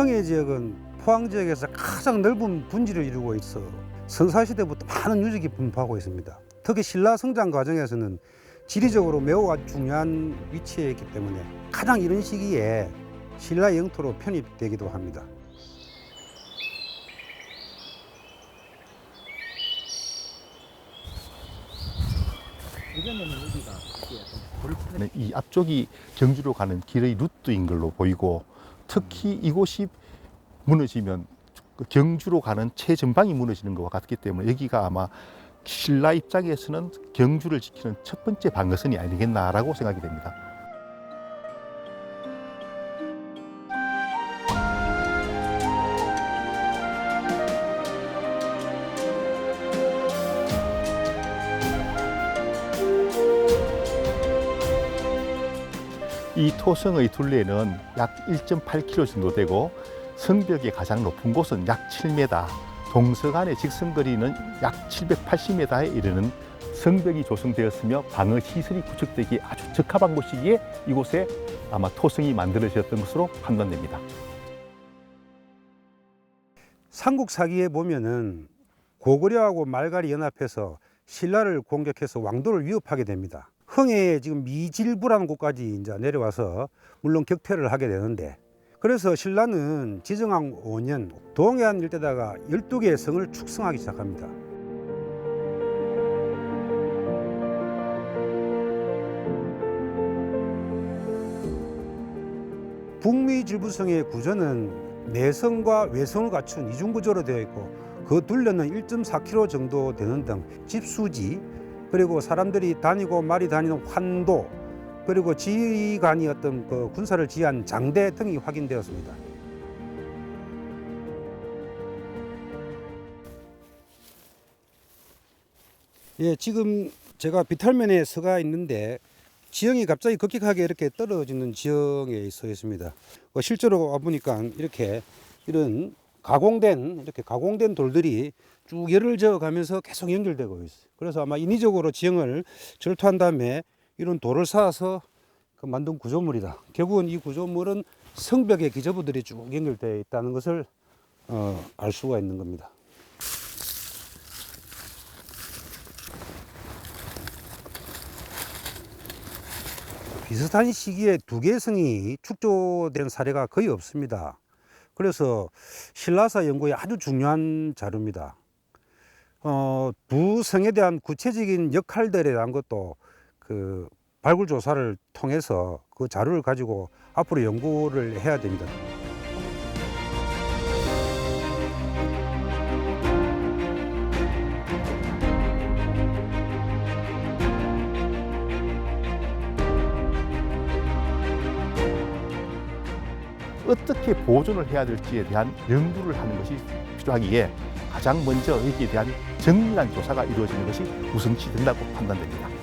흥해 지역은 포항 지역에서 가장 넓은 분지를 이루고 있어 선사시대부터 많은 유적이 분포하고 있습니다. 특히 신라 성장 과정에서는 지리적으로 매우 중요한 위치에 있기 때문에 가장 이런 시기에 신라 영토로 편입되기도 합니다. 네, 이 앞쪽이 경주로 가는 길의 루트인 걸로 보이고 특히 이곳이 무너지면 그 경주로 가는 최전방이 무너지는 것과 같기 때문에 여기가 아마 신라 입장에서는 경주를 지키는 첫 번째 방어선이 아니겠나라고 생각이 됩니다. 이 토성의 둘레는 약 1.8km 정도 되고 성벽의 가장 높은 곳은 약 7m, 동서간의 직선거리는 약 780m에 이르는 성벽이 조성되었으며 방어 시설이 구축되기 아주 적합한 곳이기에 이곳에 아마 토성이 만들어졌던 것으로 판단됩니다. 삼국 사기에 보면은 고구려하고 말갈이 연합해서 신라를 공격해서 왕도를 위협하게 됩니다. 흥해에 지금 미질부라는 곳까지 이제 내려와서 물론 격퇴를 하게 되는데 그래서 신라는 지정왕 5년 동해안 일대다가 12개의 성을 축성하기 시작합니다. 북미 질부성의 구조는 내성과 외성을 갖춘 이중 구조로 되어 있고 그 둘레는 1.4km 정도 되는 등 집수지 그리고 사람들이 다니고 말이 다니는 환도 그리고 지휘관이 어떤 그 군사를 지휘한 장대 등이 확인되었습니다. 예, 지금 제가 비탈면에 서가 있는데 지형이 갑자기 급격하게 이렇게 떨어지는 지형에 서 있습니다. 어, 실제로 와보니까 이렇게 이런 가공된 이렇게 가공된 돌들이 쭉 열을 저어 가면서 계속 연결되고 있어요. 그래서 아마 인위적으로 지형을 절투한 다음에 이런 돌을 쌓아서 그 만든 구조물이다. 결국은 이 구조물은 성벽의 기저부들이 쭉 연결되어 있다는 것을 어, 알 수가 있는 겁니다. 비슷한 시기에 두 개의 성이 축조된 사례가 거의 없습니다. 그래서 신라사 연구에 아주 중요한 자료입니다. 어, 두 성에 대한 구체적인 역할들에 대한 것도 그 발굴 조사를 통해서 그 자료를 가지고 앞으로 연구를 해야 됩니다. 어떻게 보존을 해야 될지에 대한 연구를 하는 것이 필요하기에 가장 먼저 여기에 대한 정밀한 조사가 이루어지는 것이 우선시 된다고 판단됩니다.